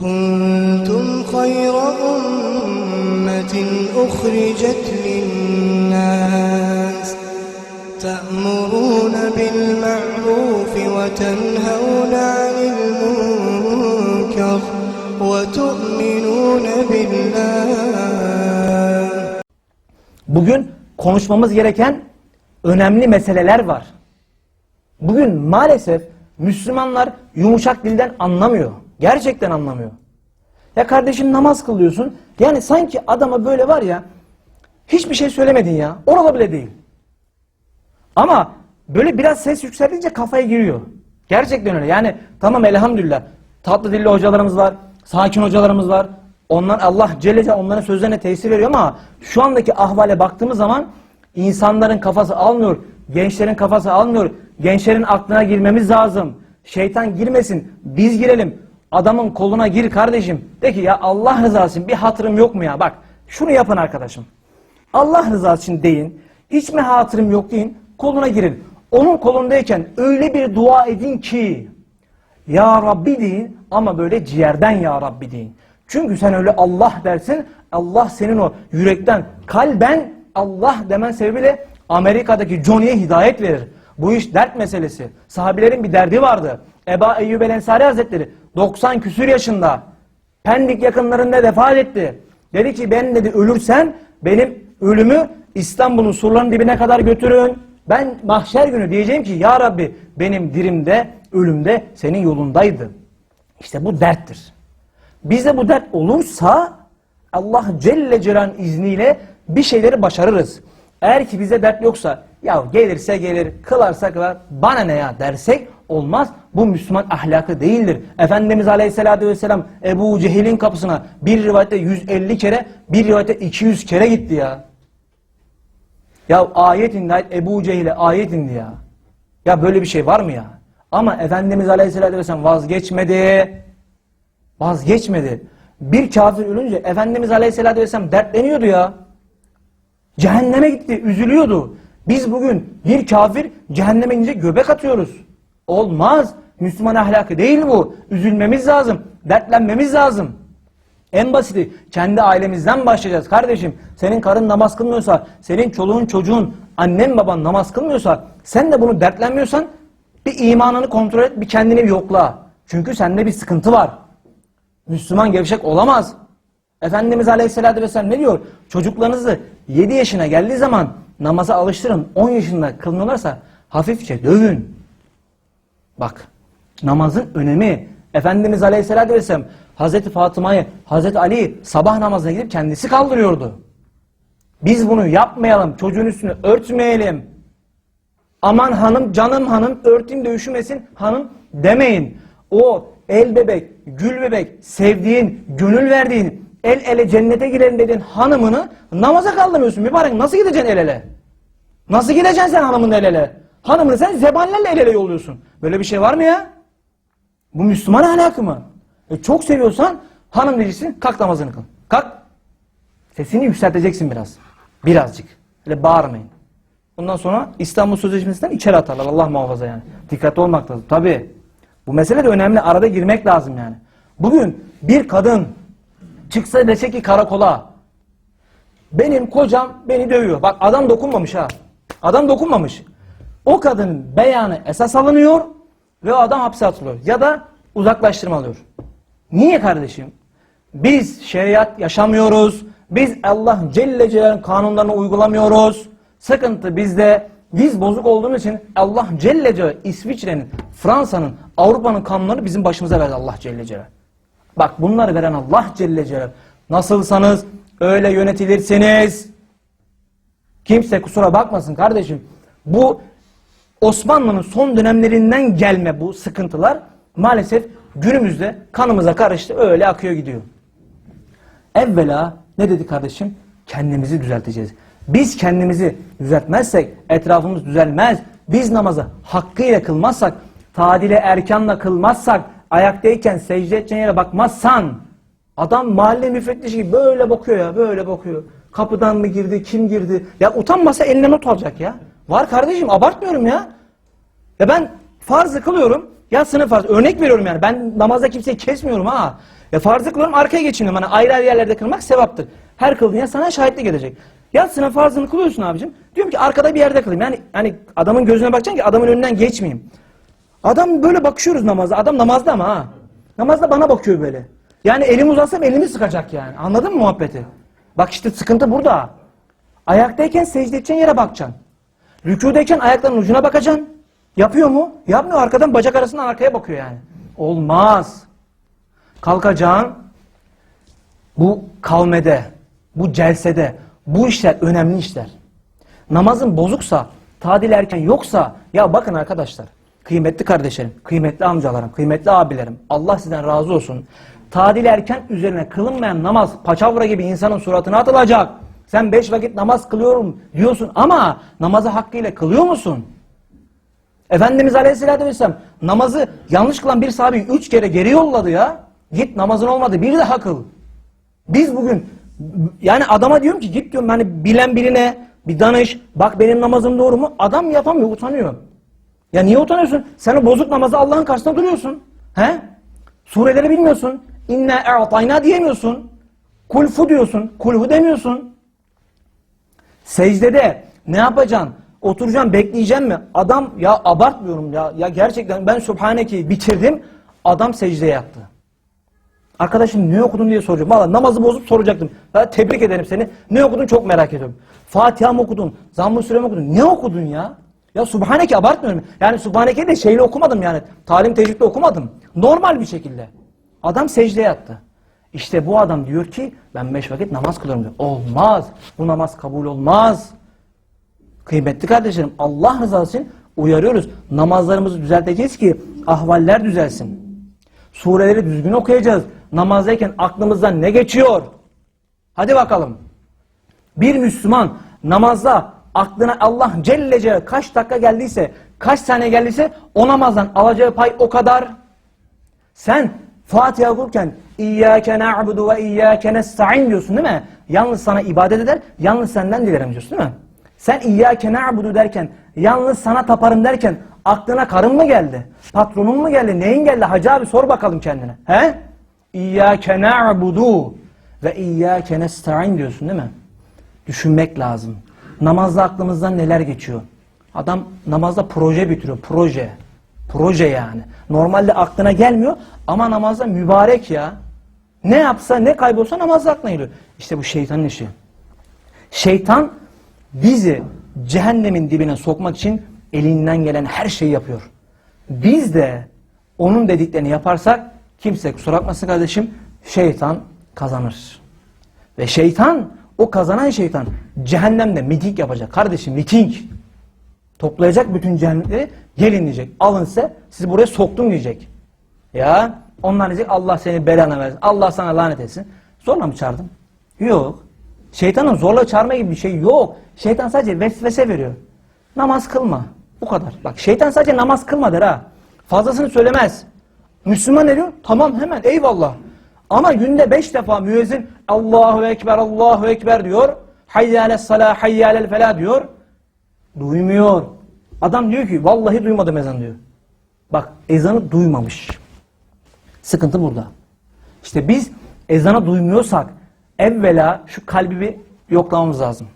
كنتم خير أمة أخرجت للناس تأمرون بالمعروف وتنهون عن المنكر وتؤمنون بالله Bugün konuşmamız gereken önemli meseleler var. Bugün maalesef Müslümanlar yumuşak dilden anlamıyor. Gerçekten anlamıyor. Ya kardeşim namaz kılıyorsun. Yani sanki adama böyle var ya hiçbir şey söylemedin ya. Orada bile değil. Ama böyle biraz ses yükseldikçe kafaya giriyor. Gerçekten öyle. Yani tamam elhamdülillah. Tatlı dilli hocalarımız var. Sakin hocalarımız var. Onlar Allah Celle Celle onların sözlerine tesir veriyor ama şu andaki ahvale baktığımız zaman insanların kafası almıyor. Gençlerin kafası almıyor. Gençlerin aklına girmemiz lazım. Şeytan girmesin. Biz girelim. Adamın koluna gir kardeşim. De ki ya Allah rızası için bir hatırım yok mu ya? Bak şunu yapın arkadaşım. Allah rızası için deyin. Hiç mi hatırım yok deyin. Koluna girin. Onun kolundayken öyle bir dua edin ki Ya Rabbi deyin ama böyle ciğerden Ya Rabbi deyin. Çünkü sen öyle Allah dersin. Allah senin o yürekten kalben Allah demen sebebiyle Amerika'daki Johnny'ye hidayet verir. Bu iş dert meselesi. Sahabilerin bir derdi vardı. Eba Eyyub el Ensari Hazretleri 90 küsür yaşında Pendik yakınlarında vefat etti. Dedi ki ben dedi ölürsem benim ölümü İstanbul'un surlarının dibine kadar götürün. Ben mahşer günü diyeceğim ki ya Rabbi benim dirimde ölümde senin yolundaydı. İşte bu derttir. Bize bu dert olursa Allah Celle Celal'in izniyle bir şeyleri başarırız. Eğer ki bize dert yoksa ya gelirse gelir, kılarsa kılar, bana ne ya dersek olmaz. Bu Müslüman ahlakı değildir. Efendimiz Aleyhisselatü Vesselam Ebu Cehil'in kapısına bir rivayette 150 kere, bir rivayette 200 kere gitti ya. Ya ayet indi, ayet, Ebu Cehil'e ayet indi ya. Ya böyle bir şey var mı ya? Ama Efendimiz Aleyhisselatü Vesselam vazgeçmedi. Vazgeçmedi. Bir kafir ölünce Efendimiz Aleyhisselatü Vesselam dertleniyordu ya. Cehenneme gitti, üzülüyordu. Biz bugün bir kafir cehenneme gidince göbek atıyoruz. Olmaz. Müslüman ahlakı değil bu. Üzülmemiz lazım. Dertlenmemiz lazım. En basiti kendi ailemizden başlayacağız. Kardeşim senin karın namaz kılmıyorsa, senin çoluğun çocuğun, annen baban namaz kılmıyorsa, sen de bunu dertlenmiyorsan bir imanını kontrol et, bir kendini bir yokla. Çünkü sende bir sıkıntı var. Müslüman gevşek olamaz. Efendimiz Aleyhisselatü Vesselam ne diyor? Çocuklarınızı 7 yaşına geldiği zaman namaza alıştırın. 10 yaşında kılmıyorlarsa hafifçe dövün. Bak namazın önemi. Efendimiz Aleyhisselatü Vesselam Hazreti Fatıma'yı, Hazreti Ali'yi sabah namazına gidip kendisi kaldırıyordu. Biz bunu yapmayalım. Çocuğun üstünü örtmeyelim. Aman hanım, canım hanım, örteyim de üşümesin hanım demeyin. O el bebek, gül bebek, sevdiğin, gönül verdiğin, el ele cennete girelim dediğin hanımını namaza kaldırmıyorsun. Mübarek nasıl gideceksin el ele? Nasıl gideceksin sen hanımın el ele? Hanımını sen zebanlerle el ele yolluyorsun. Böyle bir şey var mı ya? Bu Müslüman ahlakı mı? E çok seviyorsan hanım diyeceksin kalk namazını kıl. Kalk. Sesini yükselteceksin biraz. Birazcık. Öyle bağırmayın. Ondan sonra İstanbul Sözleşmesi'nden içeri atarlar. Allah muhafaza yani. Dikkatli olmak lazım. Tabii. Bu mesele de önemli. Arada girmek lazım yani. Bugün bir kadın çıksa dese ki karakola benim kocam beni dövüyor. Bak adam dokunmamış ha. Adam dokunmamış. O kadının beyanı esas alınıyor ve o adam hapse atılıyor. Ya da uzaklaştırma alıyor. Niye kardeşim? Biz şeriat yaşamıyoruz. Biz Allah Celle Celal'in kanunlarını uygulamıyoruz. Sıkıntı bizde. Biz bozuk olduğumuz için Allah Celle Celal İsviçre'nin, Fransa'nın, Avrupa'nın kanunları bizim başımıza verdi Allah Celle Celal. Bak bunları veren Allah Celle Celal. Nasılsanız öyle yönetilirsiniz. Kimse kusura bakmasın kardeşim. Bu Osmanlı'nın son dönemlerinden gelme bu sıkıntılar maalesef günümüzde kanımıza karıştı öyle akıyor gidiyor. Evvela ne dedi kardeşim? Kendimizi düzelteceğiz. Biz kendimizi düzeltmezsek etrafımız düzelmez. Biz namazı hakkıyla kılmazsak, tadile erkanla kılmazsak, ayaktayken secde edeceğin yere bakmazsan, adam mahalle müfettişi gibi böyle bakıyor ya, böyle bakıyor. Kapıdan mı girdi, kim girdi? Ya utanmasa eline not alacak ya. Var kardeşim, abartmıyorum ya. Ya ben farzı kılıyorum, Ya sınıf farz. Örnek veriyorum yani. Ben namazda kimseyi kesmiyorum ha. Ya farzı kılıyorum arkaya geçiniyorum. Hani ayrı ayrı yerlerde kılmak sevaptır. Her kıldığın yer sana şahitlik edecek. Ya sınıf farzını kılıyorsun abicim. Diyorum ki arkada bir yerde kılayım. Yani hani adamın gözüne bakacaksın ki adamın önünden geçmeyeyim. Adam böyle bakışıyoruz namazda. Adam namazda ama ha. Namazda bana bakıyor böyle. Yani elimi uzatsam elimi sıkacak yani. Anladın mı muhabbeti? Bak işte sıkıntı burada. Ayaktayken secde edeceğin yere bakacaksın. Rükudeyken ayaklarının ucuna bakacaksın. Yapıyor mu? Yapmıyor. Arkadan bacak arasından arkaya bakıyor yani. Olmaz. Kalkacaksın. Bu kavmede, bu celsede, bu işler önemli işler. Namazın bozuksa, tadil erken yoksa, ya bakın arkadaşlar, kıymetli kardeşlerim, kıymetli amcalarım, kıymetli abilerim, Allah sizden razı olsun. Tadil erken üzerine kılınmayan namaz, paçavra gibi insanın suratına atılacak. Sen beş vakit namaz kılıyorum diyorsun ama namazı hakkıyla kılıyor musun? Efendimiz Aleyhisselatü Vesselam namazı yanlış kılan bir sahabeyi üç kere geri yolladı ya. Git namazın olmadı bir daha kıl. Biz bugün yani adama diyorum ki git diyorum hani bilen birine bir danış bak benim namazım doğru mu? Adam yapamıyor utanıyor. Ya niye utanıyorsun? Sen o bozuk namazı Allah'ın karşısında duruyorsun. He? Sureleri bilmiyorsun. İnne e'tayna diyemiyorsun. Kulfu diyorsun. Kulhu demiyorsun. Secdede ne yapacaksın? Oturacaksın bekleyeceksin mi? Adam ya abartmıyorum ya. Ya gerçekten ben Subhaneke'yi bitirdim. Adam secdeye yattı. Arkadaşım ne okudun diye soracağım. Valla namazı bozup soracaktım. Ya tebrik ederim seni. Ne okudun çok merak ediyorum. Fatiha mı okudun? Zamm-ı Süre mi okudun? Ne okudun ya? Ya Subhaneke abartmıyorum. Yani Subhaneke de şeyle okumadım yani. Talim tecrübde okumadım. Normal bir şekilde. Adam secdeye yattı. İşte bu adam diyor ki ben beş vakit namaz kılıyorum diyor. Olmaz. Bu namaz kabul olmaz. Kıymetli kardeşlerim Allah rızası için uyarıyoruz. Namazlarımızı düzelteceğiz ki ahvaller düzelsin. Sureleri düzgün okuyacağız. Namazdayken aklımızdan ne geçiyor? Hadi bakalım. Bir Müslüman namazda aklına Allah Celle Celle kaç dakika geldiyse, kaç saniye geldiyse o namazdan alacağı pay o kadar. Sen Fatiha okurken İyyâke na'budu ve iyyâke nesta'in diyorsun değil mi? Yalnız sana ibadet eder, yalnız senden dilerim diyorsun değil mi? Sen İyyâke na'budu derken, yalnız sana taparım derken aklına karın mı geldi? Patronun mu geldi? Neyin geldi? Hacı abi sor bakalım kendine. He? İyyâke na'budu ve iyyâke nesta'in diyorsun değil mi? Düşünmek lazım. Namazda aklımızdan neler geçiyor? Adam namazda proje bitiriyor. Proje. Proje yani. Normalde aklına gelmiyor ama namazda mübarek ya. Ne yapsa ne kaybolsa namazda aklına geliyor. İşte bu şeytanın işi. Şeytan bizi cehennemin dibine sokmak için elinden gelen her şeyi yapıyor. Biz de onun dediklerini yaparsak kimse kusura bakmasın kardeşim şeytan kazanır. Ve şeytan o kazanan şeytan cehennemde miting yapacak. Kardeşim miting. Toplayacak bütün cehennemleri gelin diyecek. Alın size sizi buraya soktum diyecek. Ya onlar diyecek Allah seni belanı versin. Allah sana lanet etsin. Zorla mı çağırdın? Yok. Şeytanın zorla çağırma gibi bir şey yok. Şeytan sadece vesvese veriyor. Namaz kılma. Bu kadar. Bak şeytan sadece namaz kılma der ha. Fazlasını söylemez. Müslüman ne diyor? Tamam hemen eyvallah. Ama günde beş defa müezzin Allahu Ekber, Allahu Ekber diyor. Hayyâles salâ, hayyâlel felâ diyor. Duymuyor. Adam diyor ki vallahi duymadım ezan diyor. Bak ezanı duymamış. Sıkıntı burada. İşte biz ezanı duymuyorsak evvela şu kalbi bir yoklamamız lazım.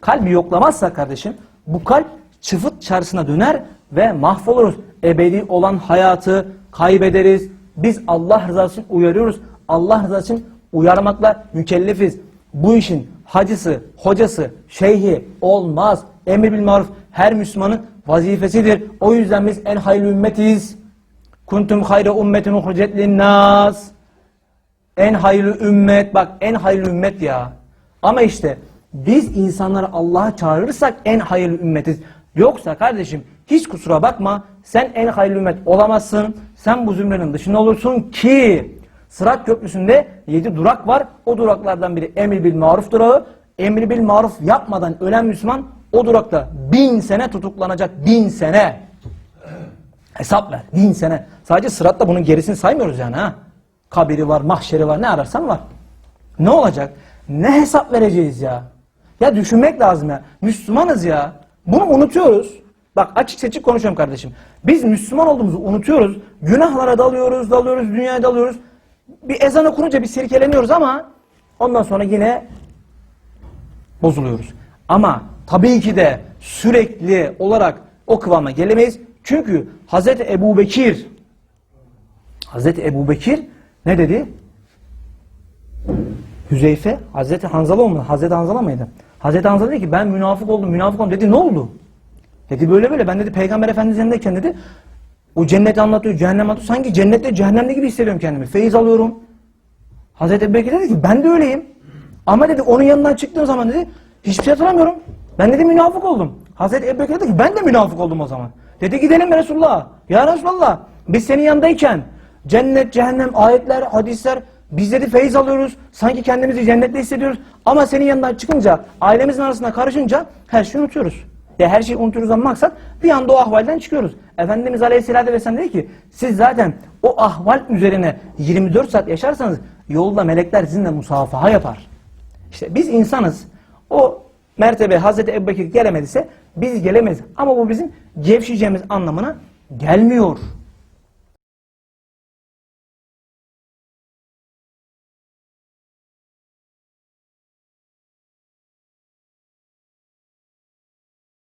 Kalbi yoklamazsak kardeşim bu kalp çıfıt çarşısına döner ve mahvoluruz. Ebedi olan hayatı kaybederiz. Biz Allah rızası için uyarıyoruz. Allah rızası için uyarmakla mükellefiz. Bu işin hacısı, hocası, şeyhi olmaz. Emir bil maruf her Müslümanın vazifesidir. O yüzden biz en hayırlı ümmetiz. Kuntum hayra ummetin uhricet linnas. En hayırlı ümmet bak en hayırlı ümmet ya. Ama işte biz insanları Allah'a çağırırsak en hayırlı ümmetiz. Yoksa kardeşim hiç kusura bakma sen en hayırlı ümmet olamazsın. Sen bu zümrenin dışında olursun ki Sırat Köprüsü'nde 7 durak var. O duraklardan biri emir bil maruf durağı. Emir bil maruf yapmadan ölen Müslüman o durakta bin sene tutuklanacak. Bin sene. Hesap ver. Bin sene. Sadece sıratta bunun gerisini saymıyoruz yani ha. Kabiri var, mahşeri var, ne ararsan var. Ne olacak? Ne hesap vereceğiz ya? Ya düşünmek lazım ya. Müslümanız ya. Bunu unutuyoruz. Bak açık seçik konuşuyorum kardeşim. Biz Müslüman olduğumuzu unutuyoruz. Günahlara dalıyoruz, dalıyoruz, dünyaya dalıyoruz. Bir ezan okununca bir sirkeleniyoruz ama ondan sonra yine bozuluyoruz. Ama tabii ki de sürekli olarak o kıvama gelemeyiz. Çünkü Hazreti Ebu Bekir Hazreti Ebu Bekir ne dedi? Hüzeyfe, Hazreti Hanzala olmadı. Hazreti Hanzala mıydı? Hazreti Hanzala dedi ki ben münafık oldum, münafık oldum. Dedi ne oldu? Dedi böyle böyle. Ben dedi Peygamber Efendimiz yanındayken dedi o cenneti anlatıyor, cehennem anlatıyor. Sanki cennette cehennemde gibi hissediyorum kendimi. Feyiz alıyorum. Hazreti Ebu Bekir dedi ki ben de öyleyim. Ama dedi onun yanından çıktığım zaman dedi hiçbir şey hatırlamıyorum. Ben dedi münafık oldum. Hazreti Ebu Bekir dedi ki ben de münafık oldum o zaman. Dedi gidelim Resulullah. Ya Resulullah biz senin yanındayken cennet, cehennem, ayetler, hadisler biz dedi feyiz alıyoruz. Sanki kendimizi cennette hissediyoruz. Ama senin yanından çıkınca ailemizin arasında karışınca her şeyi unutuyoruz. Ya her şeyi unutuyoruz ama maksat bir anda o ahvalden çıkıyoruz. Efendimiz Aleyhisselatü Vesselam dedi ki siz zaten o ahval üzerine 24 saat yaşarsanız yolda melekler sizinle musafaha yapar. İşte biz insanız. O mertebe Hazreti Ebubekir gelemediyse biz gelemeyiz. Ama bu bizim gevşeyeceğimiz anlamına gelmiyor.